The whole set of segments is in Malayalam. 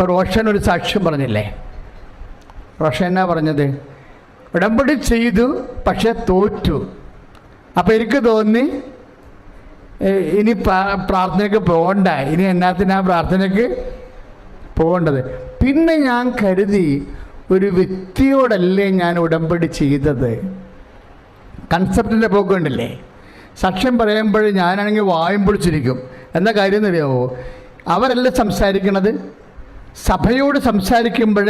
ഇപ്പോൾ റോഷൻ ഒരു സാക്ഷ്യം പറഞ്ഞില്ലേ? റോഷൻ എന്നാ പറഞ്ഞത്? ഉടമ്പടി ചെയ്തു പക്ഷെ തോറ്റു. അപ്പോൾ എനിക്ക് തോന്നി ഇനി പ്രാർത്ഥനയ്ക്ക് പോകണ്ട. ഇനി എന്നാത്തിനാ പ്രാർത്ഥനയ്ക്ക് പോകേണ്ടത്? പിന്നെ ഞാൻ കരുതി ഒരു വ്യക്തിയോടല്ലേ ഞാൻ ഉടമ്പടി ചെയ്തത്. കൺസെപ്റ്റിന്റെ പോക്കുണ്ടല്ലേ സാക്ഷ്യം പറയുമ്പോൾ ഞാനാണെങ്കിൽ വായും പൊളിച്ചിരിക്കും. എന്ന കാര്യം എന്നറിയാവോ അവരല്ല സംസാരിക്കണത്? സഭയോട് സംസാരിക്കുമ്പോൾ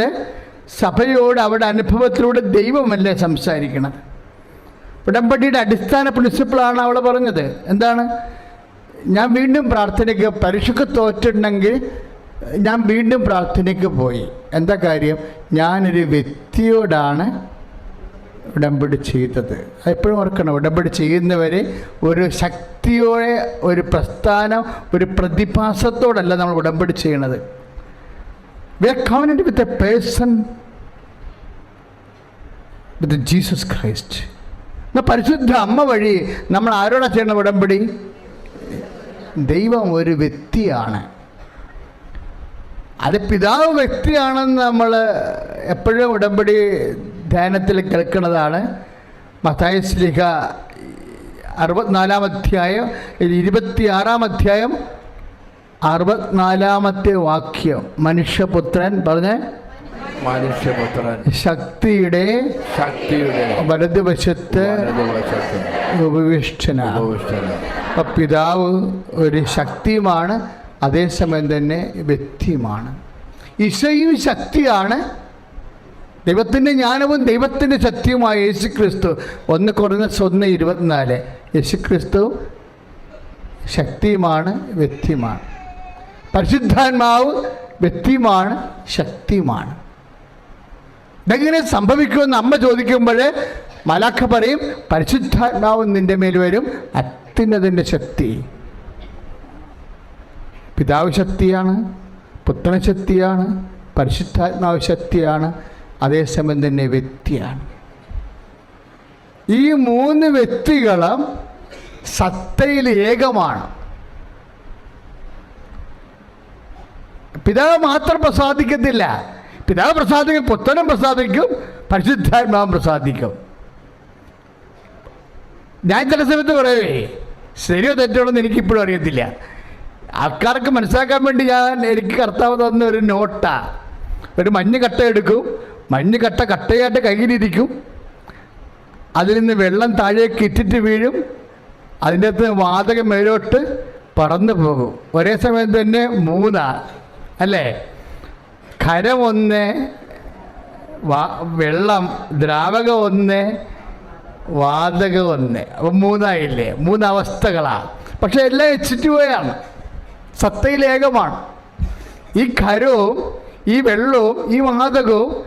സഭയോട് അവരുടെ അനുഭവത്തിലൂടെ ദൈവമല്ലേ സംസാരിക്കണം ഉടമ്പടിയുടെ അടിസ്ഥാന പ്രിൻസിപ്പിളാണ് അവൾ പറഞ്ഞത്. എന്താണ്? ഞാൻ വീണ്ടും പ്രാർത്ഥനയ്ക്ക് പരീക്ഷയ്ക്ക് തോറ്റിട്ടുണ്ടെങ്കിൽ ഞാൻ വീണ്ടും പ്രാർത്ഥനയ്ക്ക് പോയി. എന്താ കാര്യം? ഞാനൊരു വ്യക്തിയോടാണ് ഉടമ്പടി ചെയ്തത്. എപ്പോഴും ഓർക്കണം ഉടമ്പടി ചെയ്യുന്നവരെ ഒരു ശക്തിയോടെ ഒരു പ്രസ്ഥാനം ഒരു പ്രതിഭാസത്തോടല്ല നമ്മൾ ഉടമ്പടി ചെയ്യണത്. We are covenant with a person with Jesus Christ എന്നാൽ പരിശുദ്ധ അമ്മ വഴി നമ്മൾ ആരോടാ ചെയ്യണം ഉടമ്പടി? ദൈവം ഒരു വ്യക്തിയാണ്. അത് പിതാവ് വ്യക്തിയാണെന്ന് നമ്മൾ എപ്പോഴും ഉടമ്പടി ധ്യാനത്തിൽ കേൾക്കുന്നതാണ്. മത്തായ സ്ലിഹ അറുപത്തിനാലാം അധ്യായം ഇരുപത്തിയാറാം അധ്യായം അറുപത്തിനാലാമത്തെ വാക്യം. മനുഷ്യപുത്രൻ പറഞ്ഞേ? മനുഷ്യപുത്രൻ. ശക്തിയുടെ ശക്തിയുടെ വലതുവശത്ത് ഉപവിഷ്ടനാണ് ഉപവിഷ്ടനാണ്. അപ്പം പിതാവ് ഒരു ശക്തിയുമാണ് അതേസമയം തന്നെ വ്യക്തിയുമാണ്. ഈശോയും ശക്തിയാണ്. ദൈവത്തിന്റെ ജ്ഞാനവും ദൈവത്തിന്റെ ശക്തിയുമായ യേശു ക്രിസ്തു ഒന്ന് കുറഞ്ഞ ഒന്ന് ഇരുപത്തിനാല്. യേശു ക്രിസ്തു ശക്തിയുമാണ് വ്യക്തിയുമാണ്. പരിശുദ്ധാത്മാവ് വ്യക്തിയുമാണ് ശക്തിയുമാണ്. ഇതെങ്ങനെ സംഭവിക്കുമെന്ന് അമ്മ ചോദിക്കുമ്പോൾ മലാഖ പറയും പരിശുദ്ധാത്മാവ് നിന്റെ മേൽ വരും അത്യുന്നതിന്റെ ശക്തി. പിതാവ് ശക്തിയാണ് പുത്രൻ ശക്തിയാണ് പരിശുദ്ധാത്മാവ് ശക്തിയാണ് അതേസമയം തന്നെ വ്യക്തിയാണ്. ഈ മൂന്ന് വ്യക്തികളും സത്തയിൽ ഏകമാണ്. പിതാവ് മാത്രം പ്രസാദിക്കത്തില്ല പിതാവ് പ്രസാദിക്കും പുത്രനും പ്രസാദിക്കും പരിശുദ്ധാത്മാവും പ്രസാദിക്കും. ഞാൻ ചില സമയത്ത് പറയവേ ശരിയോ തെറ്റോ എന്ന് എനിക്കിപ്പോഴും അറിയത്തില്ല. ആൾക്കാർക്ക് മനസ്സിലാക്കാൻ വേണ്ടി ഞാൻ എനിക്ക് കർത്താവ് തന്ന ഒരു നോട്ട. ഒരു മഞ്ഞ് കട്ട എടുക്കും മഞ്ഞ് കട്ട കട്ടയായിട്ട് കയ്യിലിരിക്കും അതിൽ നിന്ന് വെള്ളം താഴേക്ക് ഇറ്റിട്ട് വീഴും. അതിന്റെ അകത്ത് വാതകം മേലോട്ട് പറന്നു പോകും. ഒരേ സമയം തന്നെ മൂന്നാ അല്ലേ? ഖരം ഒന്ന് വാ വെള്ളം ദ്രാവകം ഒന്ന് വാതകം ഒന്ന് അപ്പം മൂന്നായില്ലേ? മൂന്നവസ്ഥകളാണ് പക്ഷെ എല്ലാം എച്ച് ടു ആണ്. സത്തയിൽ ഏകമാണ് ഈ ഖരവും ഈ വെള്ളവും ഈ വാതകവും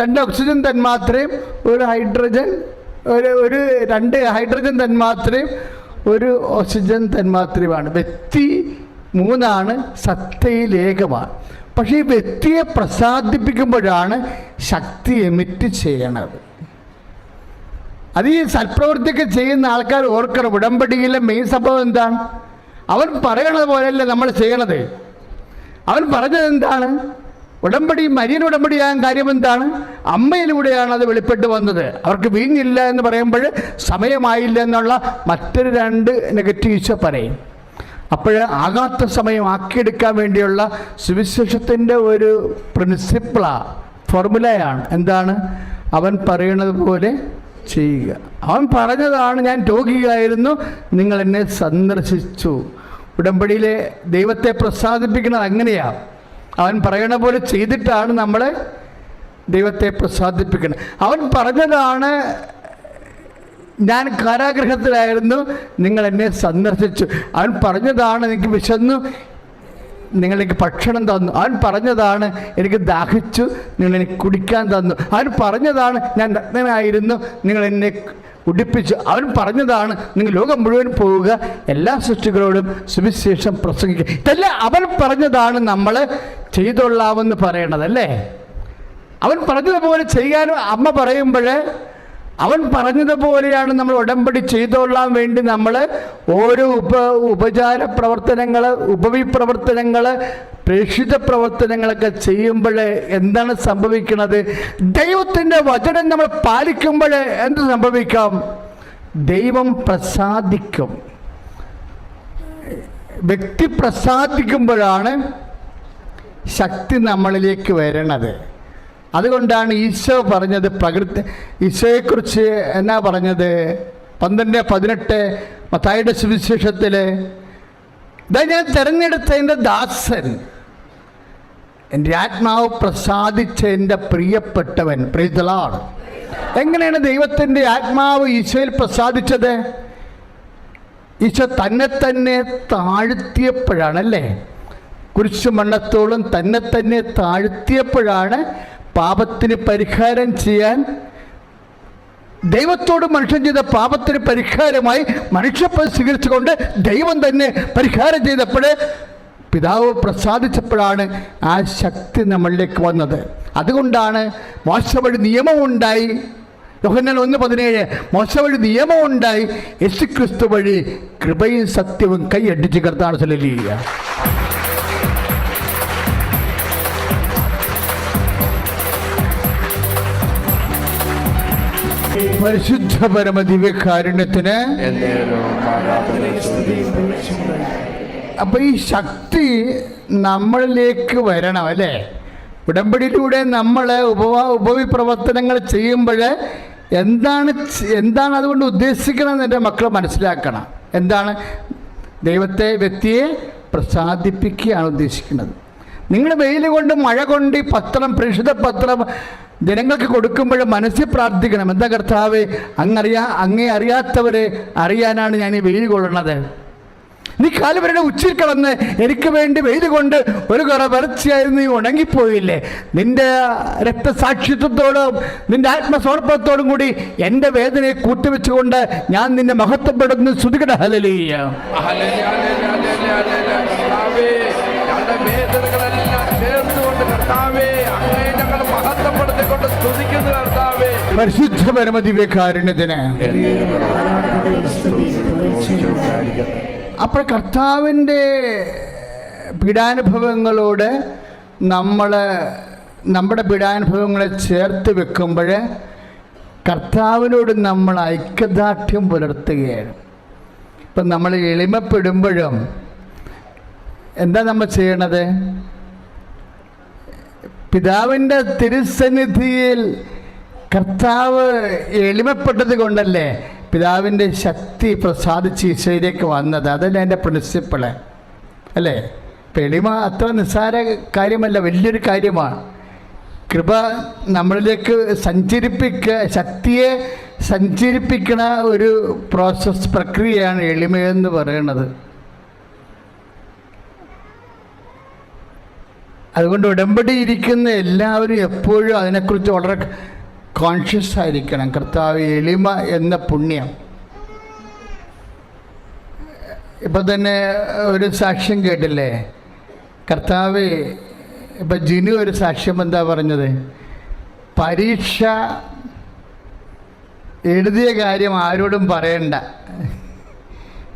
രണ്ട് ഓക്സിജൻ തന്മാത്രയും ഒരു ഹൈഡ്രജൻ ഒരു ഒരു രണ്ട് ഹൈഡ്രജൻ തന്മാത്രയും ഒരു ഓക്സിജൻ തന്മാത്രയുമാണ്. വ്യക്തി മൂന്നാണ് സത്യയിലേകമാണ്. പക്ഷേ ഈ വ്യക്തിയെ പ്രസാദിപ്പിക്കുമ്പോഴാണ് ശക്തി എമിറ്റ് ചെയ്യണത്. അത് ഈ സൽപ്രവൃത്തിയൊക്കെ ചെയ്യുന്ന ആൾക്കാർ ഓർക്കണം. ഉടമ്പടിയിലെ മെയിൻ സംഭവം എന്താണ്? അവൻ പറയണത് പോലെയല്ല നമ്മൾ ചെയ്യണത്. അവൻ പറഞ്ഞത് എന്താണ്? ഉടമ്പടി മരിയൻ ഉടമ്പടിയാകാൻ കാര്യം എന്താണ്? അമ്മയിലൂടെയാണ് അത് വെളിപ്പെട്ട് വന്നത്. അവർക്ക് വീഞ്ഞില്ല എന്ന് പറയുമ്പോൾ സമയമായില്ല എന്നുള്ള മറ്റൊരു രണ്ട് നെഗറ്റീവ്സ് പറയും. അപ്പോൾ ആകാത്ത സമയം ആക്കിയെടുക്കാൻ വേണ്ടിയുള്ള സുവിശേഷത്തിന്റെ ഒരു പ്രിൻസിപ്പിളാ ഫോർമുലയാണ് എന്താണ്? അവൻ പറയണത് പോലെ ചെയ്യുക. അവൻ പറഞ്ഞതാണ് ഞാൻ രോഗിയായിരുന്നു നിങ്ങൾ എന്നെ സന്ദർശിച്ചു. ഉടമ്പടിയിലെ ദൈവത്തെ പ്രസാദിപ്പിക്കുന്നത് അങ്ങനെയാണ് അവൻ പറയണ പോലെ ചെയ്തിട്ടാണ് നമ്മളെ ദൈവത്തെ പ്രസാദിപ്പിക്കുന്നത്. അവൻ പറഞ്ഞതാണ് ഞാൻ കാരാഗ്രഹത്തിലായിരുന്നു. നിങ്ങൾ എന്നെ സന്ദർശിച്ചു. അവൻ പറഞ്ഞതാണ് എനിക്ക് വിശന്നു. നിങ്ങൾ എനിക്ക് ഭക്ഷണം തന്നു. അവൻ പറഞ്ഞതാണ് എനിക്ക് ദാഹിച്ചു. നിങ്ങൾ എനിക്ക് കുടിക്കാൻ തന്നു. അവൻ പറഞ്ഞതാണ് ഞാൻ നഗ്നനായിരുന്നു നിങ്ങൾ എന്നെ ഉടിപ്പിച്ചു. അവൻ പറഞ്ഞതാണ് നിങ്ങൾ ലോകം മുഴുവൻ പോവുക. എല്ലാ സൃഷ്ടികളോടും സുവിശേഷം പ്രസംഗിക്കുക. ഇതെല്ലാം അവൻ പറഞ്ഞതാണ് നമ്മൾ ചെയ്തൊള്ളാമെന്ന് പറയണതല്ലേ? അവൻ പറഞ്ഞതുപോലെ ചെയ്യാനും അമ്മ പറയുമ്പോൾ അവൻ പറഞ്ഞതുപോലെയാണ് നമ്മൾ ഉടമ്പടി ചെയ്തോളാൻ വേണ്ടി നമ്മൾ ഓരോ ഉപ ഉപചാര പ്രവർത്തനങ്ങൾ ഉപവിപ്രവർത്തനങ്ങൾ പ്രേക്ഷിത പ്രവർത്തനങ്ങളൊക്കെ ചെയ്യുമ്പോൾ എന്താണ് സംഭവിക്കുന്നത്? ദൈവത്തിന്റെ വചനം നമ്മൾ പാലിക്കുമ്പോൾ എന്ത് സംഭവിക്കാം? ദൈവം പ്രസാദിക്കും. വ്യക്തി പ്രസാദിക്കുമ്പോഴാണ് ശക്തി നമ്മളിലേക്ക് വരണത്. അതുകൊണ്ടാണ് ഈശോ പറഞ്ഞത് പ്രകൃതി ഈശോയെക്കുറിച്ച് എന്നാ പറഞ്ഞത്? പന്ത്രണ്ട് പതിനെട്ട് മത്തായിയുടെ സുവിശേഷത്തിൽ ഇതാ ഞാൻ തിരഞ്ഞെടുത്ത എന്റെ ദാസൻ. എന്റെ ആത്മാവ് പ്രസാദിച്ച എന്റെ പ്രിയപ്പെട്ടവൻ. പ്രീതലാണ് എങ്ങനെയാണ് ദൈവത്തിന്റെ ആത്മാവ് ഈശോയിൽ പ്രസാദിച്ചത്? ഈശോ തന്നെ തന്നെ താഴ്ത്തിയപ്പോഴാണല്ലേ കുരിശു മണ്ണത്തോളം തന്നെ തന്നെ താഴ്ത്തിയപ്പോഴാണ് പാപത്തിന് പരിഹാരം ചെയ്യാൻ ദൈവത്തോട് മനുഷ്യൻ ചെയ്ത പാപത്തിന് പരിഹാരമായി മനുഷ്യപ്പ സ്വീകരിച്ചുകൊണ്ട് ദൈവം തന്നെ പരിഹാരം ചെയ്തപ്പോൾ പിതാവ് പ്രസാദിച്ചപ്പോഴാണ് ആ ശക്തി നമ്മളിലേക്ക് വന്നത്. അതുകൊണ്ടാണ് മോശ വഴി നിയമമുണ്ടായി യോഹന്നാൻ ഒന്ന് പതിനേഴ് മോശ വഴി നിയമമുണ്ടായി യേശു ക്രിസ്തു വഴി കൃപയും സത്യവും കൈയടിച്ച് കർത്താൻ ചൊല്ലിയ പരിശുദ്ധ പരമ ദിവ്യകാരുണ്യത്തിന് അപ്പൊ ഈ ശക്തി നമ്മളിലേക്ക് വരണം അല്ലേ? ഉടമ്പടിയിലൂടെ നമ്മൾ ഉപവാ ഉപവിപ്രവർത്തനങ്ങൾ ചെയ്യുമ്പോൾ എന്താണ് എന്താണ് അതുകൊണ്ട് ഉദ്ദേശിക്കണമെന്ന് എന്റെ മക്കൾ മനസ്സിലാക്കണം. എന്താണ്? ദൈവത്തെ വ്യക്തിയെ പ്രസാദിപ്പിക്കുകയാണ് ഉദ്ദേശിക്കുന്നത്. നിങ്ങൾ വെയിൽ കൊണ്ട് മഴ കൊണ്ട് ഈ പത്രം പ്രേക്ഷിത പത്രം ജനങ്ങൾക്ക് കൊടുക്കുമ്പോൾ മനസ്സിൽ പ്രാർത്ഥിക്കണം. എന്താ കർത്താവ്? അങ്ങറിയാ അങ്ങേ അറിയാത്തവരെ അറിയാനാണ് ഞാൻ ഈ വെയിൽ കൊള്ളുന്നത്. നീ കാലുവരുടെ ഉച്ചിൽ കിടന്ന് എനിക്ക് വേണ്ടി വെയിൽ കൊണ്ട് ഒരു കുറ വരച്ചയായിരുന്നു നീ ഉണങ്ങിപ്പോയില്ലേ? നിന്റെ രക്തസാക്ഷിത്വത്തോടും നിന്റെ ആത്മസമർപ്പണത്തോടും കൂടി എന്റെ വേദനയെ കൂട്ടിവെച്ചുകൊണ്ട് ഞാൻ നിന്നെ മഹത്വപ്പെടുന്നു. ശ്രുതികട ഹലലീയ കർത്താവേ അങ്ങേ ഞങ്ങൾ മഹത്വപ്പെടുത്തിക്കൊണ്ട് സ്തുതിക്കുന്നു കർത്താവേ. പരിശുദ്ധ പരമദിവ്യകാരുണ്യത്തിന് അപ്പോൾ കർത്താവിന്റെ പീഡാനുഭവങ്ങളോട് നമ്മൾ നമ്മുടെ പീഡാനുഭവങ്ങളെ ചേർത്ത് വെക്കുമ്പോൾ കർത്താവിനോട് നമ്മൾ ഐക്യദാർഢ്യം പുലർത്തുകയാണ്. ഇപ്പം നമ്മൾ എളിമപ്പെടുമ്പോഴും എന്താ നമ്മൾ ചെയ്യണത്? പിതാവിന്റെ തിരുസന്നിധിയിൽ കർത്താവ് എളിമപ്പെട്ടത് കൊണ്ടല്ലേ പിതാവിന്റെ ശക്തി പ്രസാദിച്ച് ഈശോയിലേക്ക് വന്നത്? അതല്ല എന്റെ പ്രിൻസിപ്പിൾ അല്ലേ? എളിമ അത്ര നിസ്സാര കാര്യമല്ല വലിയൊരു കാര്യമാണ്. കൃപ നമ്മളിലേക്ക് സഞ്ചരിപ്പിക്കുക ശക്തിയെ സഞ്ചരിപ്പിക്കണ ഒരു പ്രോസസ് പ്രക്രിയയാണ് എളിമയെന്ന് പറയുന്നത്. അതുകൊണ്ട് ഉടമ്പടി ഇരിക്കുന്ന എല്ലാവരും എപ്പോഴും അതിനെക്കുറിച്ച് വളരെ കോൺഷ്യസ് ആയിരിക്കണം. കർത്താവ് എളിമ എന്ന പുണ്യം. ഇപ്പം തന്നെ ഒരു സാക്ഷ്യം കേട്ടില്ലേ? കർത്താവ് ഇപ്പം ജിനു ഒരു സാക്ഷ്യം എന്താ പറഞ്ഞത്? പരീക്ഷ എഴുതിയ കാര്യം ആരോടും പറയണ്ട.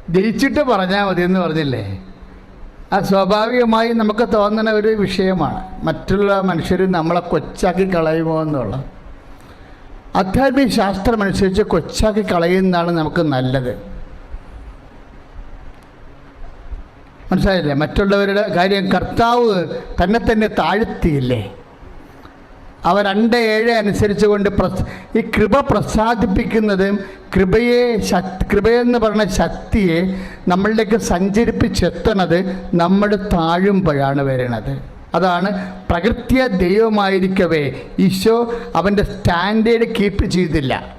ജയിച്ചിട്ട് പറഞ്ഞാൽ മതി എന്ന് പറഞ്ഞില്ലേ? ആ സ്വാഭാവികമായി നമുക്ക് തോന്നുന്ന ഒരു വിഷയമാണ്. മറ്റുള്ള മനുഷ്യർ നമ്മളെ കൊച്ചാക്കി കളയുമോ എന്നുള്ള. ആധ്യാത്മിക ശാസ്ത്രം അനുസരിച്ച് കൊച്ചാക്കി കളയുന്നതാണ് നമുക്ക് നല്ലത്. മനസ്സിലായില്ലേ? മറ്റുള്ളവരുടെ കാര്യം കർത്താവ് തന്നെ തന്നെ താഴ്ത്തിയില്ലേ? അവ രണ്ട് ഏഴ് അനുസരിച്ച് കൊണ്ട് പ്രസ് ഈ കൃപ പ്രസാദിപ്പിക്കുന്നത് കൃപയെ കൃപയെന്ന് പറഞ്ഞ ശക്തിയെ നമ്മളിലേക്ക് സഞ്ചരിപ്പിച്ചെത്തണത് നമ്മൾ താഴുമ്പോഴാണ് വരുന്നത് അതാണ് പ്രകൃത്യ ദൈവമായിരിക്കവേ. ഈശോ അവന്റെ സ്റ്റാൻഡേർഡ് കീപ്പ് ചെയ്തില്ല.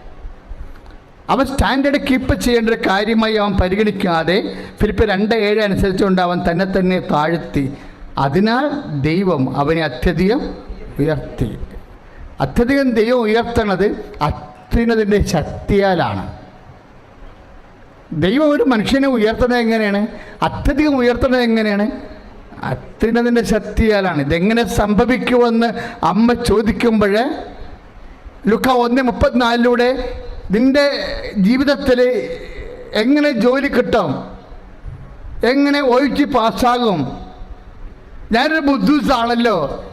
അവൻ സ്റ്റാൻഡേർഡ് കീപ്പ് ചെയ്യേണ്ട ഒരു കാര്യമായി അവൻ പരിഗണിക്കാതെ ഫിലിപ്പ് രണ്ട് ഏഴ് അനുസരിച്ചുകൊണ്ട് അവൻ തന്നെ തന്നെ താഴ്ത്തി. അതിനാൽ ദൈവം അവനെ അത്യധികം ഉയർത്തി. അത്യധികം ദൈവം ഉയർത്തണത് അത്യുന്നതിന്റെ ശക്തിയാലാണ്. ദൈവം ഒരു മനുഷ്യനെ ഉയർത്തുന്നത് എങ്ങനെയാണ്? അത്യധികം ഉയർത്തുന്നത് എങ്ങനെയാണ്? അത്യുന്നതിന്റെ ശക്തിയാലാണ്. ഇതെങ്ങനെ സംഭവിക്കുമെന്ന് അമ്മ ചോദിക്കുമ്പോൾ ലുക്ക ഒന്ന് മുപ്പത്തിനാലിലൂടെ നിന്റെ ജീവിതത്തിൽ എങ്ങനെ ജോലി കിട്ടും? എങ്ങനെ ഒഴിച്ച് പാസ്സാകും? ഞാനൊരു ബുദ്ധൂസാണല്ലോ.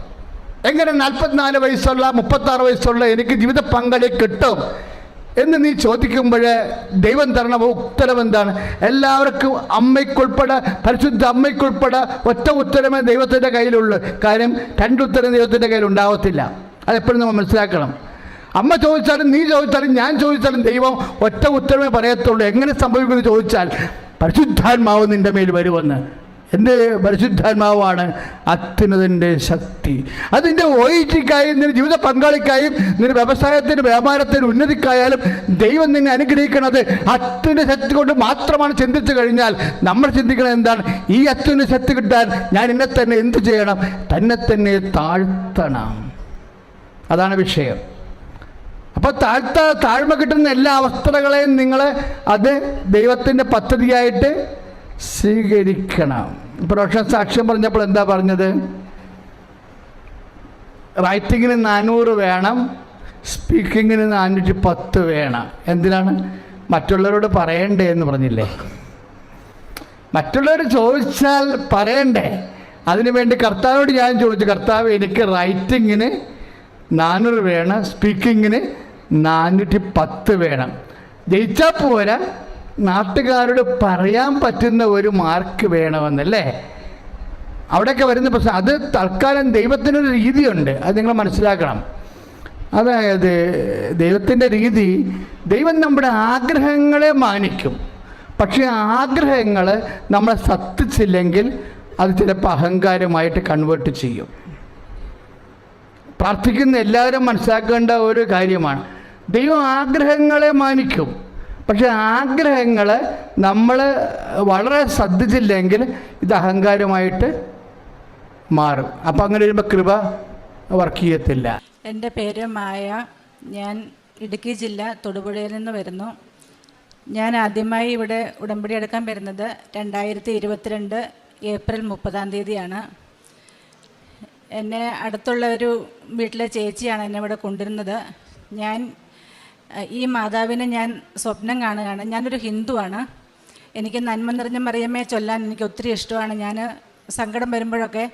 എങ്ങനെ നാൽപ്പത്തിനാല് വയസ്സുള്ള മുപ്പത്താറ് വയസ്സുള്ള എനിക്ക് ജീവിത പങ്കാളി കിട്ടും എന്ന് നീ ചോദിക്കുമ്പോൾ ദൈവം തരണ ഉത്തരം എന്താണ്? എല്ലാവർക്കും അമ്മയ്ക്കുൾപ്പെടെ പരിശുദ്ധ അമ്മയ്ക്കുൾപ്പെടെ ഒറ്റ ഉത്തരമേ ദൈവത്തിന്റെ കയ്യിലുള്ളൂ. കാര്യം രണ്ടുത്തരം ദൈവത്തിന്റെ കയ്യിൽ ഉണ്ടാവത്തില്ല. അതെപ്പോഴും നമ്മൾ മനസ്സിലാക്കണം. അമ്മ ചോദിച്ചാലും നീ ചോദിച്ചാലും ഞാൻ ചോദിച്ചാലും ദൈവം ഒറ്റ ഉത്തരമേ പറയത്തുള്ളൂ. എങ്ങനെ സംഭവിക്കുമെന്ന് ചോദിച്ചാൽ പരിശുദ്ധാത്മാവ് നിന്റെ മേൽ വരുമെന്ന്. എന്റെ പരിശുദ്ധാത്മാവാണ് അത്യുന്നതിന്റെ ശക്തി. അതിന്റെ ഒയിറ്റിക്കായും നിന്റെ ജീവിത പങ്കാളിക്കായും നിന്റെ വ്യവസായത്തിന് വ്യാപാരത്തിന് ഉന്നതിക്കായാലും ദൈവം നിന്നെ അനുഗ്രഹിക്കുന്നത് അത്യുന്ന ശക്തി കൊണ്ട് മാത്രമാണ് ചിന്തിച്ചു കഴിഞ്ഞാൽ നമ്മൾ ചിന്തിക്കുന്നത് എന്താണ്? ഈ അത്യുന്ന ശക്തി കിട്ടാൻ ഞാൻ എന്നെ തന്നെ എന്ത് ചെയ്യണം? തന്നെ തന്നെ താഴ്ത്തണം. അതാണ് വിഷയം. അപ്പോൾ താഴ്ത്ത താഴ്മ കിട്ടുന്ന എല്ലാ അവസ്ഥകളെയും നിങ്ങൾ അത് ദൈവത്തിന്റെ പദ്ധതിയായിട്ട് സ്വീകരിക്കണം. പ്രൊഫഷൻ സാക്ഷ്യം പറഞ്ഞപ്പോൾ എന്താ പറഞ്ഞത്? റൈറ്റിങ്ങിന് നാനൂറ് വേണം സ്പീക്കിങ്ങിന് നാനൂറ്റി പത്ത് വേണം. എന്തിനാണ്? മറ്റുള്ളവരോട് പറയണ്ടേ എന്ന് പറഞ്ഞില്ലേ? മറ്റുള്ളവർ ചോദിച്ചാൽ പറയണ്ടേ? അതിനുവേണ്ടി കർത്താവോട് ഞാൻ ചോദിച്ചു കർത്താവ് എനിക്ക് റൈറ്റിങ്ങിന് നാനൂറ് വേണം സ്പീക്കിങ്ങിന് നാനൂറ്റി പത്ത് വേണം. ജയിച്ചാൽ പോരാ നാട്ടുകാരോട് പറയാൻ പറ്റുന്ന ഒരു മാർക്ക് വേണമെന്നല്ലേ? അവിടെയൊക്കെ വരുന്ന പ്രശ്നം അത് തൽക്കാലം ദൈവത്തിനൊരു രീതിയുണ്ട് അത് നിങ്ങൾ മനസ്സിലാക്കണം. അതായത് ദൈവത്തിന്റെ രീതി ദൈവം നമ്മുടെ ആഗ്രഹങ്ങളെ മാനിക്കും. പക്ഷേ ആഗ്രഹങ്ങൾ നമ്മളെ സത്തിച്ചില്ലെങ്കിൽ അത് ചിലപ്പോൾ അഹങ്കാരമായിട്ട് കൺവേർട്ട് ചെയ്യും. പ്രാർത്ഥിക്കുന്ന എല്ലാവരും മനസ്സിലാക്കേണ്ട ഒരു കാര്യമാണ്. ദൈവം ആഗ്രഹങ്ങളെ മാനിക്കും. പക്ഷെ ആഗ്രഹങ്ങൾ നമ്മൾ വളരെ ശ്രദ്ധിച്ചില്ലെങ്കിൽ ഇത് അഹങ്കാരമായിട്ട് മാറും. അപ്പം അങ്ങനെ വരുമ്പോൾ കൃപ വർക്ക് ചെയ്യത്തില്ല. എന്റെ പേര് മായ. ഞാൻ ഇടുക്കി ജില്ല തൊടുപുഴയിൽ നിന്ന് വരുന്നു. ഞാൻ ആദ്യമായി ഇവിടെ ഉടമ്പടി എടുക്കാൻ വരുന്നത് രണ്ടായിരത്തി ഇരുപത്തിരണ്ട് ഏപ്രിൽ മുപ്പതാം തീയതിയാണ്. എന്നെ അടുത്തുള്ള ഒരു വീട്ടിലെ ചേച്ചിയാണ് എന്നെ ഇവിടെ കൊണ്ടുവരുന്നത്. ഞാൻ ഈ മാതാവിനെ ഞാൻ സ്വപ്നം കാണുകയാണ്. ഞാനൊരു ഹിന്ദുവാണ്. എനിക്ക് നന്മ നിറഞ്ഞ മറിയമ്മയെ ചൊല്ലാൻ എനിക്ക് ഒത്തിരി ഇഷ്ടമാണ്. ഞാൻ സങ്കടം വരുമ്പോഴൊക്കെ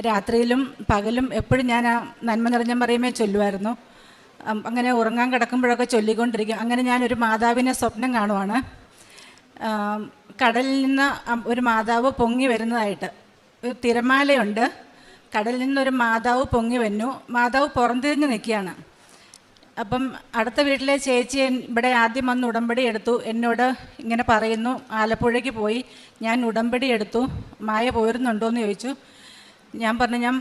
രാത്രിയിലും പകലും എപ്പോഴും ഞാൻ ആ നന്മ നിറഞ്ഞ മറിയമ്മയെ ചൊല്ലുമായിരുന്നു. അങ്ങനെ ഉറങ്ങാൻ കിടക്കുമ്പോഴൊക്കെ ചൊല്ലിക്കൊണ്ടിരിക്കും. അങ്ങനെ ഞാനൊരു മാതാവിനെ സ്വപ്നം കാണുവാണ്. കടലിൽ നിന്ന് ഒരു മാതാവ് പൊങ്ങി വരുന്നതായിട്ട്. ഒരു തിരമാലയുണ്ട്. കടലിൽ നിന്നൊരു മാതാവ് പൊങ്ങി വന്നു. മാതാവ് പുറംതിരിഞ്ഞ് നിൽക്കുകയാണ്. അപ്പം അടുത്ത വീട്ടിലെ ചേച്ചി ഇവിടെ ആദ്യം വന്ന് ഉടമ്പടി എടുത്തു. എന്നോട് ഇങ്ങനെ പറയുന്നു ആലപ്പുഴയ്ക്ക് പോയി. ഞാൻ ഉടമ്പടി എടുത്തു. മായ പോരുന്നുണ്ടോ എന്ന് ചോദിച്ചു. ഞാൻ പറഞ്ഞു ഞാൻ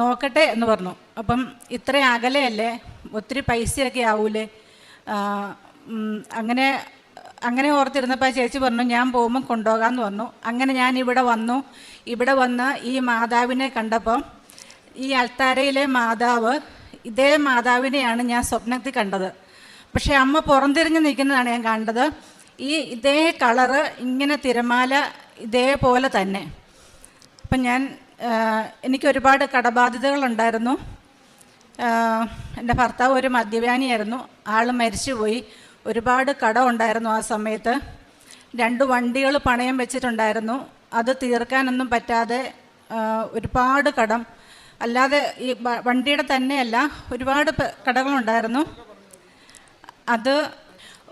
നോക്കട്ടെ എന്ന് പറഞ്ഞു. അപ്പം ഇത്ര അകലെയല്ലേ? ഒത്തിരി പൈസയൊക്കെ ആവൂലേ? അങ്ങനെ അങ്ങനെ ഓർത്തിരുന്നപ്പോൾ ചേച്ചി പറഞ്ഞു ഞാൻ പോകുമ്പോൾ കൊണ്ടുപോകാമെന്ന് പറഞ്ഞു. അങ്ങനെ ഞാൻ ഇവിടെ വന്നു. ഇവിടെ വന്ന് ഈ മാതാവിനെ കണ്ടപ്പം ഈ അൽത്താരയിലെ മാതാവ് ഇതേ മാതാവിനെയാണ് ഞാൻ സ്വപ്നത്തിൽ കണ്ടത്. പക്ഷേ അമ്മ പുറംതിരിഞ്ഞ് നിൽക്കുന്നതാണ് ഞാൻ കണ്ടത്. ഈ ഇതേ കളറ് ഇങ്ങനെ തിരമാല ഇതേപോലെ തന്നെ. അപ്പം ഞാൻ എനിക്ക് ഒരുപാട് കടബാധ്യതകളുണ്ടായിരുന്നു. എന്റെ ഭർത്താവ് ഒരു മദ്യപാനിയായിരുന്നു. ആൾ മരിച്ചുപോയി. ഒരുപാട് കടം ഉണ്ടായിരുന്നു ആ സമയത്ത്. രണ്ട് വണ്ടികൾ പണയം വെച്ചിട്ടുണ്ടായിരുന്നു. അത് തീർക്കാനൊന്നും പറ്റാതെ ഒരുപാട് കടം അല്ലാതെ ഈ വണ്ടിയുടെ തന്നെയല്ല ഒരുപാട് കടകളുണ്ടായിരുന്നു. അത്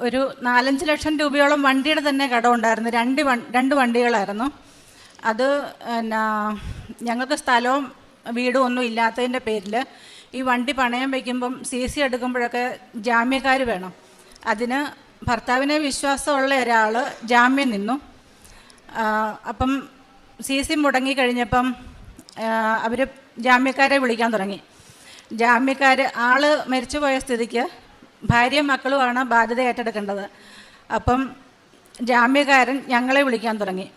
ഒരു നാലഞ്ച് ലക്ഷം രൂപയോളം വണ്ടിയുടെ തന്നെ കടമുണ്ടായിരുന്നു രണ്ട് രണ്ട് വണ്ടികളായിരുന്നു. അത് എന്നാ ഞങ്ങൾക്ക് സ്ഥലവും വീടും ഒന്നും ഇല്ലാത്തതിന്റെ പേരിൽ ഈ വണ്ടി പണയം വയ്ക്കുമ്പം സി സി എടുക്കുമ്പോഴൊക്കെ ജാമ്യക്കാർ വേണം. അതിന് ഭർത്താവിനെ വിശ്വാസമുള്ള ഒരാൾ ജാമ്യം നിന്നു. അപ്പം സി സി മുടങ്ങിക്കഴിഞ്ഞപ്പം അവർ ജാമ്യക്കാരെ വിളിക്കാൻ തുടങ്ങി. ജാമ്യക്കാർ ആൾ മരിച്ചുപോയ സ്ഥിതിക്ക് ഭാര്യയും മക്കളുമാണ് ബാധ്യത ഏറ്റെടുക്കേണ്ടത്. അപ്പം ജാമ്യക്കാരൻ ഞങ്ങളെ വിളിക്കാൻ തുടങ്ങി.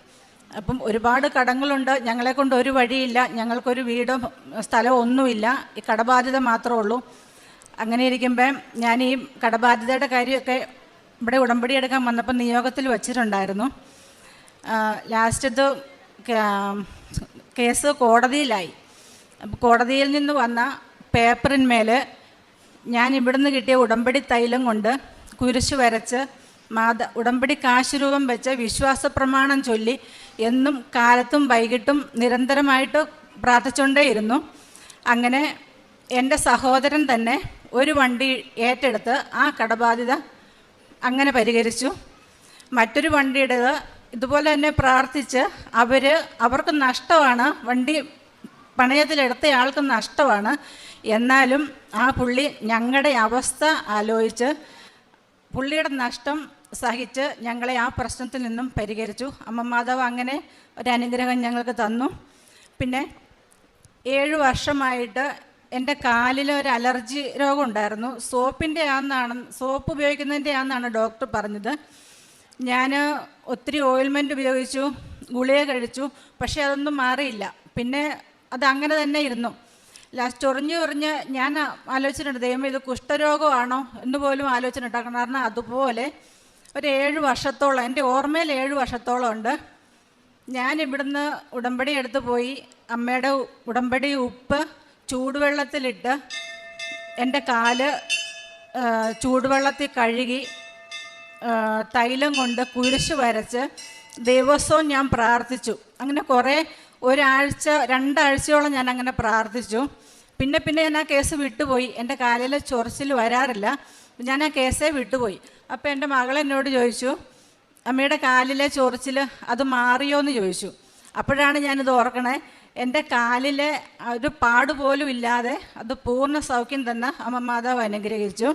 അപ്പം ഒരുപാട് കടങ്ങളുണ്ട്. ഞങ്ങളെ കൊണ്ട് ഒരു വഴിയില്ല. ഞങ്ങൾക്കൊരു വീടും സ്ഥലവും ഒന്നുമില്ല. ഈ കടബാധ്യത മാത്രമേ ഉള്ളൂ. അങ്ങനെ ഇരിക്കുമ്പം ഞാൻ ഈ കടബാധ്യതയുടെ കാര്യമൊക്കെ ഇവിടെ ഉടമ്പടി എടുക്കാൻ വന്നപ്പോൾ നിയോഗത്തിൽ വച്ചിട്ടുണ്ടായിരുന്നു. ലാസ്റ്റ് കേസ് കോടതിയിലായി. കോടതിയിൽ നിന്ന് വന്ന പേപ്പറിന്മേൽ ഞാൻ ഇവിടുന്ന് കിട്ടിയ ഉടമ്പടി തൈലം കൊണ്ട് കുരിശ് വരച്ച് മാത ഉടമ്പടി കാശുരൂപം വെച്ച് വിശ്വാസ പ്രമാണം ചൊല്ലി എന്നും കാലത്തും വൈകിട്ടും നിരന്തരമായിട്ട് പ്രാർത്ഥിച്ചുകൊണ്ടേയിരുന്നു അങ്ങനെ എന്റെ സഹോദരൻ തന്നെ ഒരു വണ്ടി ഏറ്റെടുത്ത് ആ കടബാധ്യത അങ്ങനെ പരിഹരിച്ചു. മറ്റൊരു വണ്ടിയുടേത് ഇതുപോലെ തന്നെ പ്രാർത്ഥിച്ച് അവർ അവർക്ക് നഷ്ടമാണ് വണ്ടി പണയത്തിലെടുത്ത ആൾക്ക് നഷ്ടമാണ്. എന്നാലും ആ പുള്ളി ഞങ്ങളുടെ അവസ്ഥ ആലോചിച്ച് പുള്ളിയുടെ നഷ്ടം സഹിച്ച് ഞങ്ങളെ ആ പ്രശ്നത്തിൽ നിന്നും പരിഹരിച്ചു. അമ്മ മാധവ് അങ്ങനെ ഒരു അനുഗ്രഹം ഞങ്ങൾക്ക് തന്നു. പിന്നെ ഏഴ് വർഷമായിട്ട് എന്റെ കാലിൽ ഒരു അലർജി രോഗം ഉണ്ടായിരുന്നു. സോപ്പിന്റെ ആണെന്നാണ് സോപ്പ് ഉപയോഗിക്കുന്നതിന്റെ ആണെന്നാണ് ഡോക്ടർ പറഞ്ഞത്. ഞാൻ ഒത്തിരി ഓയിൽമെന്റ് ഉപയോഗിച്ചു ഗുളിക കഴിച്ചു പക്ഷേ അതൊന്നും മാറിയില്ല. പിന്നെ അത് അങ്ങനെ തന്നെ ഇരുന്നു. ലാസ്റ്റ് ഉറിഞ്ഞ് ഉറിഞ്ഞ് ഞാൻ ആലോചിച്ചിട്ടുണ്ട് ദൈവം ഇത് കുഷ്ഠരോഗമാണോ എന്ന് പോലും ആലോചിച്ചിട്ടുണ്ട് കാരണം അതുപോലെ ഒരു ഏഴ് വർഷത്തോളം എന്റെ ഓർമ്മയിൽ ഏഴ് വർഷത്തോളം ഉണ്ട്. ഞാൻ ഇവിടുന്ന് ഉടമ്പടി എടുത്തു പോയി. അമ്മയുടെ ഉടമ്പടി ഉപ്പ് ചൂടുവെള്ളത്തിലിട്ട് എന്റെ കാൽ ചൂടുവെള്ളത്തിൽ കഴുകി തൈലം കൊണ്ട് കുരിശ് വരച്ച് ദിവസവും ഞാൻ പ്രാർത്ഥിച്ചു. അങ്ങനെ കുറേ ഒരാഴ്ച രണ്ടാഴ്ചയോളം ഞാൻ അങ്ങനെ പ്രാർത്ഥിച്ചു. പിന്നെ പിന്നെ ഞാൻ ആ കേസ് വിട്ടുപോയി. എന്റെ കാലിൽ ചൊറിച്ചിൽ വരാറില്ല. ഞാൻ ആ കേസേ വിട്ടുപോയി. അപ്പോൾ എന്റെ മകൾ എന്നോട് ചോദിച്ചു അമ്മയുടെ കാലിലെ ചൊറിച്ചിൽ അത് മാറിയോ? എന്ന് ചോദിച്ചു. അപ്പോഴാണ് ഞാനിത് ഓർക്കണേ എന്റെ കാലിലെ ഒരു പാട് പോലും ഇല്ലാതെ അത് പൂർണ സൗഖ്യം തന്നെ അമ്മ മാതാവ് അനുഗ്രഹിച്ചു.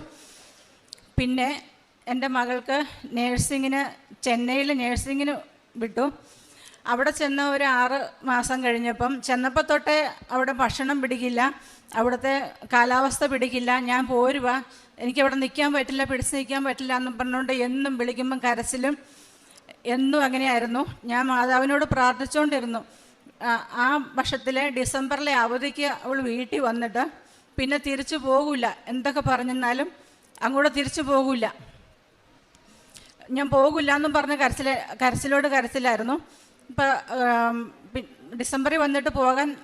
പിന്നെ എന്റെ മകൾക്ക് നേഴ്സിങ്ങിന് ചെന്നൈയിൽ നേഴ്സിങ്ങിന് വിട്ടു. അവിടെ ചെന്ന ഒരു ആറ് മാസം കഴിഞ്ഞപ്പം ചെന്നപ്പോൾ തൊട്ടേ അവിടെ ഭക്ഷണം പിടിക്കില്ല അവിടുത്തെ കാലാവസ്ഥ പിടിക്കില്ല. ഞാൻ പോരുക എനിക്കവിടെ നിൽക്കാൻ പറ്റില്ല പിടിച്ച് നിൽക്കാൻ പറ്റില്ല എന്ന് പറഞ്ഞുകൊണ്ട് എന്നും വിളിക്കുമ്പം കരച്ചിലും എന്നും അങ്ങനെയായിരുന്നു. ഞാൻ മാതാവിനോട് പ്രാർത്ഥിച്ചുകൊണ്ടിരുന്നു ആ- വർഷത്തിലെ ഡിസംബറിലെ അവധിക്ക് അവൾ വീട്ടിൽ വന്നിട്ട് പിന്നെ തിരിച്ചു പോകില്ല എന്തൊക്കെ പറഞ്ഞെന്നാലും അങ്ങോട്ട് തിരിച്ചു പോകില്ല ഞാൻ പോകില്ല എന്നും പറഞ്ഞ് കരച്ചിൽ കരച്ചിലോട് കരച്ചിലായിരുന്നു. ഡിസംബറിൽ വന്നിട്ട് പോകാൻ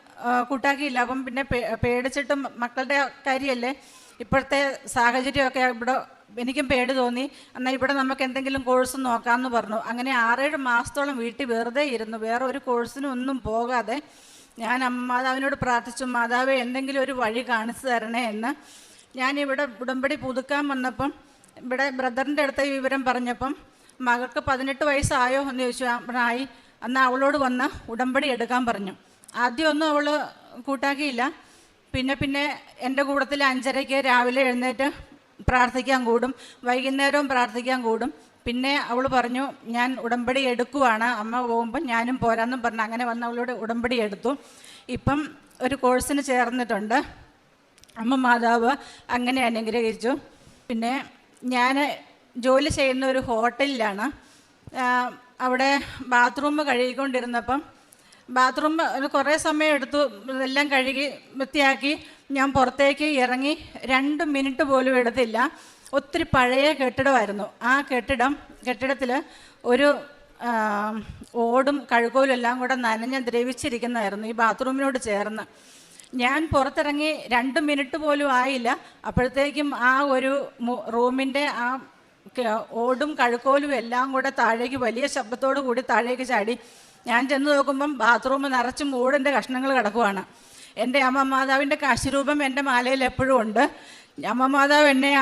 കൂട്ടാക്കിയില്ല. അപ്പം പിന്നെ പേടിച്ചിട്ടും മക്കളുടെ കാര്യമല്ലേ ഇപ്പോഴത്തെ സാഹചര്യമൊക്കെ ഇവിടെ എനിക്കും പേടി തോന്നി. എന്നാൽ ഇവിടെ നമുക്ക് എന്തെങ്കിലും കോഴ്സ് നോക്കാമെന്ന് പറഞ്ഞു. അങ്ങനെ ആറേഴ് മാസത്തോളം വീട്ടിൽ വെറുതെ ഇരുന്നു. വേറെ ഒരു കോഴ്സിനും ഒന്നും പോകാതെ ഞാൻ മാതാവിനോട് പ്രാർത്ഥിച്ചു മാതാവെ എന്തെങ്കിലും ഒരു വഴി കാണിച്ചു തരണേ എന്ന്. ഞാനിവിടെ ഉടമ്പടി പുതുക്കാൻ വന്നപ്പം ഇവിടെ ബ്രദറിന്റെ അടുത്ത വിവരം പറഞ്ഞപ്പം മകൾക്ക് പതിനെട്ട് വയസ്സായോ? എന്ന് ചോദിച്ചു. ആയി. എന്നാൽ അവളോട് വന്ന് ഉടമ്പടി എടുക്കാൻ പറഞ്ഞു. ആദ്യമൊന്നും അവൾ കൂട്ടാക്കിയില്ല. പിന്നെ പിന്നെ എന്റെ കൂട്ടത്തിൽ അഞ്ചരയ്ക്ക് രാവിലെ എഴുന്നേറ്റ് പ്രാർത്ഥിക്കാൻ കൂടും. വൈകുന്നേരവും പ്രാർത്ഥിക്കാൻ കൂടും. പിന്നെ അവൾ പറഞ്ഞു ഞാൻ ഉടമ്പടി എടുക്കുവാണ്. അമ്മ പോകുമ്പോൾ ഞാനും പോരാന്നും പറഞ്ഞു അങ്ങനെ വന്ന് അവളോട് ഉടമ്പടി എടുത്തു. ഇപ്പം ഒരു കോഴ്സിന് ചേർന്നിട്ടുണ്ട്. അമ്മ മാതാവ് അങ്ങനെ അനുഗ്രഹിച്ചു. പിന്നെ ഞാൻ ജോലി ചെയ്യുന്ന ഒരു ഹോട്ടലിലാണ്. അവിടെ ബാത്റൂം കഴുകിക്കൊണ്ടിരുന്നപ്പം ബാത്റൂം കുറേ സമയം എടുത്തു ഇതെല്ലാം കഴുകി വൃത്തിയാക്കി. ഞാൻ പുറത്തേക്ക് ഇറങ്ങി രണ്ട് മിനിറ്റ് പോലും എടുത്തില്ല. ഒത്തിരി പഴയ കെട്ടിടമായിരുന്നു. ആ കെട്ടിടം കെട്ടിടത്തിൽ ഒരു ഓടും കഴുകോലും എല്ലാം കൂടെ നനഞ്ഞ് ദ്രവിച്ചിരിക്കുന്നതായിരുന്നു ഈ ബാത്റൂമിനോട് ചേർന്ന്. ഞാൻ പുറത്തിറങ്ങി രണ്ട് മിനിറ്റ് പോലും ആയില്ല. അപ്പോഴത്തേക്കും ആ ഒരു റൂമിന്റെ ആ ഓടും കഴുക്കോലും എല്ലാം കൂടെ താഴേക്ക് വലിയ ശബ്ദത്തോടു കൂടി താഴേക്ക് ചാടി. ഞാൻ ചെന്ന് നോക്കുമ്പം ബാത്റൂം നിറച്ച് മൂടിന്റെ കഷ്ണങ്ങൾ കിടക്കുവാണ്. എന്റെ അമ്മ മാതാവിന്റെ കാശിരൂപം എന്റെ മാലയിൽ എപ്പോഴും ഉണ്ട്. അമ്മ മാതാവ് എന്നെ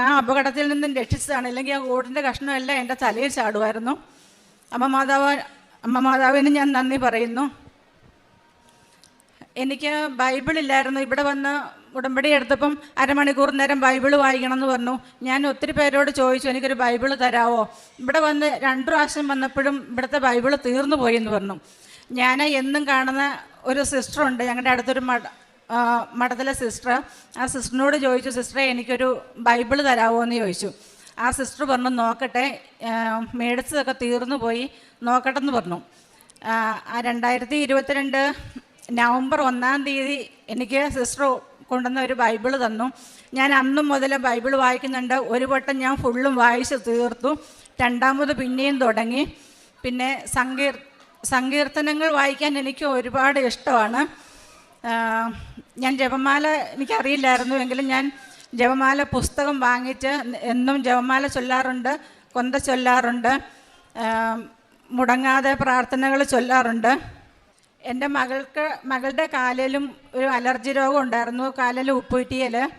ആ അപകടത്തിൽ നിന്നും രക്ഷിച്ചതാണ്. അല്ലെങ്കിൽ ആ ഓടിന്റെ കഷ്ണമെല്ലാം എന്റെ തലയിൽ ചാടുമായിരുന്നു. അമ്മ മാതാവ് അമ്മ മാതാവിന് ഞാൻ നന്ദി പറയുന്നു. എനിക്ക് ബൈബിൾ ഇല്ലായിരുന്നു. ഇവിടെ വന്ന് ഉടമ്പടി എടുത്തപ്പം അരമണിക്കൂർ നേരം ബൈബിൾ വായിക്കണം എന്ന് പറഞ്ഞു. ഞാൻ ഒത്തിരി പേരോട് ചോദിച്ചു എനിക്കൊരു ബൈബിൾ തരാവോ? ഇവിടെ വന്ന് രണ്ടു പ്രാവശ്യം വന്നപ്പോഴും ഇവിടുത്തെ ബൈബിൾ തീർന്നു പോയി എന്ന് പറഞ്ഞു. ഞാൻ എന്നും കാണുന്ന ഒരു സിസ്റ്ററുണ്ട് ഞങ്ങളുടെ അടുത്തൊരു മഠ മഠത്തിലെ സിസ്റ്റർ. ആ സിസ്റ്ററിനോട് ചോദിച്ചു സിസ്റ്ററെ എനിക്കൊരു ബൈബിൾ തരാവോ എന്ന് ചോദിച്ചു. ആ സിസ്റ്റർ പറഞ്ഞു നോക്കട്ടെ. മേടിച്ചതൊക്കെ തീർന്നു പോയി. നോക്കട്ടെ എന്ന് പറഞ്ഞു രണ്ടായിരത്തി ഇരുപത്തിരണ്ട് നവംബർ ഒന്നാം തീയതി എനിക്ക് സിസ്റ്റർ കൊണ്ടുവന്ന ഒരു ബൈബിൾ തന്നു. ഞാൻ അന്നും മുതൽ ബൈബിൾ വായിക്കുന്നുണ്ട്. ഒരു വട്ടം ഞാൻ ഫുള്ളും വായിച്ച് തീർത്തു. രണ്ടാമത് പിന്നെയും തുടങ്ങി. പിന്നെ സങ്കീർ സങ്കീർത്തനങ്ങൾ വായിക്കാൻ എനിക്ക് ഒരുപാട് ഇഷ്ടമാണ്. ഞാൻ ജപമാല എനിക്കറിയില്ലായിരുന്നു. എങ്കിലും ഞാൻ ജപമാല പുസ്തകം വാങ്ങിച്ച് എന്നും ജപമാല ചൊല്ലാറുണ്ട് കൊന്ത ചൊല്ലാറുണ്ട് മുടങ്ങാതെ പ്രാർത്ഥനകൾ ചൊല്ലാറുണ്ട്. എന്റെ മകൾക്ക് മകളുടെ കാലിലും ഒരു അലർജി രോഗം ഉണ്ടായിരുന്നു. കാലിൽ ഉപ്പുറ്റിയൽ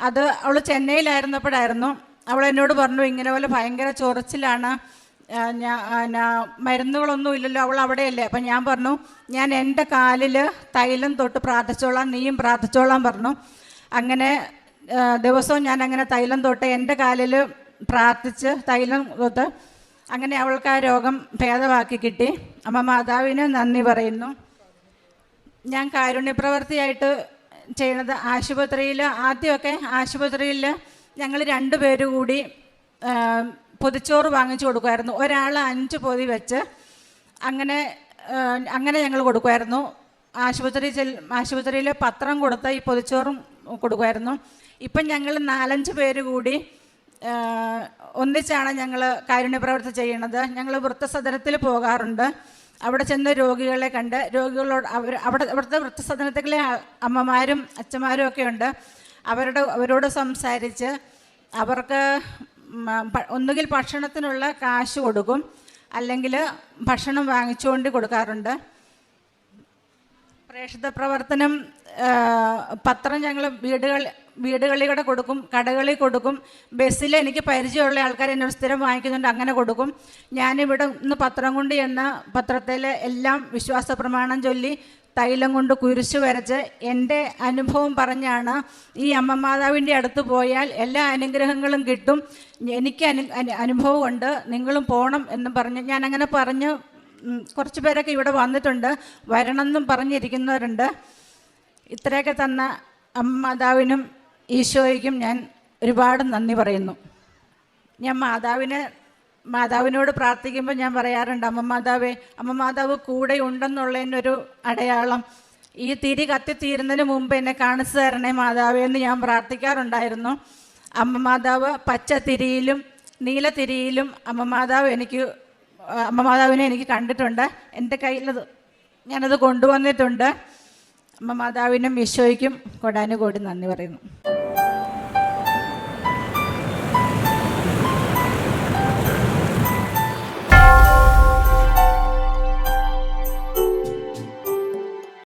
അത് അവൾ ചെന്നൈയിലായിരുന്നപ്പോഴായിരുന്നു. അവൾ എന്നോട് പറഞ്ഞു ഇങ്ങനെ പോലെ ഭയങ്കര ചൊറിച്ചിലാണ്. ആ, ഞാ ആ, ഞാ- മരുന്നുകളൊന്നും ഇല്ലല്ലോ. അവൾ അവിടെയല്ലേ. അപ്പം ഞാൻ പറഞ്ഞു ഞാൻ എന്റെ കാലിൽ തൈലം തൊട്ട് പ്രാർത്ഥിച്ചോളാം. നീയും പ്രാർത്ഥിച്ചോളാം പറഞ്ഞു. അങ്ങനെ ദിവസവും ഞാൻ അങ്ങനെ തൈലം തൊട്ട് എന്റെ കാലിൽ പ്രാർത്ഥിച്ച് തൈലം തൊട്ട് അങ്ങനെ അവൾക്ക് ആ രോഗം ഭേദമാക്കി കിട്ടി. അമ്മ മാതാവിന് നന്ദി പറയുന്നു. ഞാൻ കാരുണ്യപ്രവർത്തിയായിട്ട് ചെയ്യണത് ആശുപത്രിയിൽ ആദ്യമൊക്കെ ആശുപത്രിയിൽ ഞങ്ങൾ പേര് കൂടി പൊതിച്ചോറ് വാങ്ങിച്ചു കൊടുക്കുമായിരുന്നു. ഒരാൾ അഞ്ച് പൊതി വെച്ച് അങ്ങനെ അങ്ങനെ ഞങ്ങൾ കൊടുക്കുമായിരുന്നു. ആശുപത്രി ചെൽ ആശുപത്രിയിൽ പത്രം കൊടുത്ത ഈ പൊതിച്ചോറും കൊടുക്കുമായിരുന്നു. ഇപ്പം ഞങ്ങൾ നാലഞ്ച് പേര് കൂടി ഒന്നിച്ചാണ് ഞങ്ങൾ കാരുണ്യപ്രവർത്തി ചെയ്യണത് ഞങ്ങൾ വൃത്തസദനത്തിൽ പോകാറുണ്ട്. അവിടെ ചെന്ന് രോഗികളെ കണ്ട് രോഗികളോട് അവർ അവിടെ അവിടുത്തെ വൃത്തസദനത്തിലെ അമ്മമാരും അച്ഛന്മാരും ഒക്കെ ഉണ്ട്. അവരുടെ അവരോട് സംസാരിച്ച് അവർക്ക് ഒന്നുകിൽ ഭക്ഷണത്തിനുള്ള കാശ് കൊടുക്കും അല്ലെങ്കിൽ ഭക്ഷണം വാങ്ങിച്ചുകൊണ്ട് കൊടുക്കാറുണ്ട്. പ്രേക്ഷിത പ്രവർത്തനം പത്രം ഞങ്ങൾ വീടുകൾ വീടുകളിലൂടെ കൊടുക്കും കടകളിൽ കൊടുക്കും. ബസ്സിൽ എനിക്ക് പരിചയമുള്ള ആൾക്കാർ എന്നോട് സ്ഥിരം വാങ്ങിക്കുന്നുണ്ട് അങ്ങനെ കൊടുക്കും. ഞാനിവിടെ ഇന്ന് പത്രം കൊണ്ട് എന്ന പത്രത്തിൽ എല്ലാം വിശ്വാസ പ്രമാണം ചൊല്ലി തൈലം കൊണ്ട് കുരിശ് വരച്ച് എന്റെ അനുഭവം പറഞ്ഞാണ് ഈ അമ്മ മാതാവിന്റെ അടുത്ത് പോയാൽ എല്ലാ അനുഗ്രഹങ്ങളും കിട്ടും. എനിക്ക് അനു അനു- അനുഭവമുണ്ട് നിങ്ങളും പോകണം എന്ന് പറഞ്ഞ് ഞാനങ്ങനെ പറഞ്ഞ് കുറച്ച് പേരൊക്കെ ഇവിടെ വന്നിട്ടുണ്ട്. വരണമെന്നും പറഞ്ഞിരിക്കുന്നവരുണ്ട്. ഇത്രയൊക്കെ തന്ന അമ്മ മാതാവിനും ഈശോയ്ക്കും ഞാൻ ഒരുപാട് നന്ദി പറയുന്നു. ഞാൻ മാതാവിനെ മാതാവിനോട് പ്രാർത്ഥിക്കുമ്പോൾ ഞാൻ പറയാറുണ്ട് അമ്മ മാതാവേ അമ്മ മാതാവ് കൂടെ ഉണ്ടെന്നുള്ളതിനൊരു അടയാളം. ഈ തിരി കത്തിത്തീരുന്നതിന് മുമ്പ് എന്നെ കാണിച്ചു തരണേ മാതാവേ എന്ന് ഞാൻ പ്രാർത്ഥിക്കാറുണ്ടായിരുന്നു. അമ്മ മാതാവ് പച്ച തിരിയിലും നീല തിരിയിലും അമ്മ മാതാവ് എനിക്ക് അമ്മ മാതാവിനെ എനിക്ക് കണ്ടിട്ടുണ്ട്. എന്റെ കയ്യിലത് ഞാനത് കൊണ്ടുവന്നിട്ടുണ്ട്. അമ്മ മാതാവിനും ഈശോയ്ക്കും കൊടാനുകൂടി നന്ദി പറയുന്നു.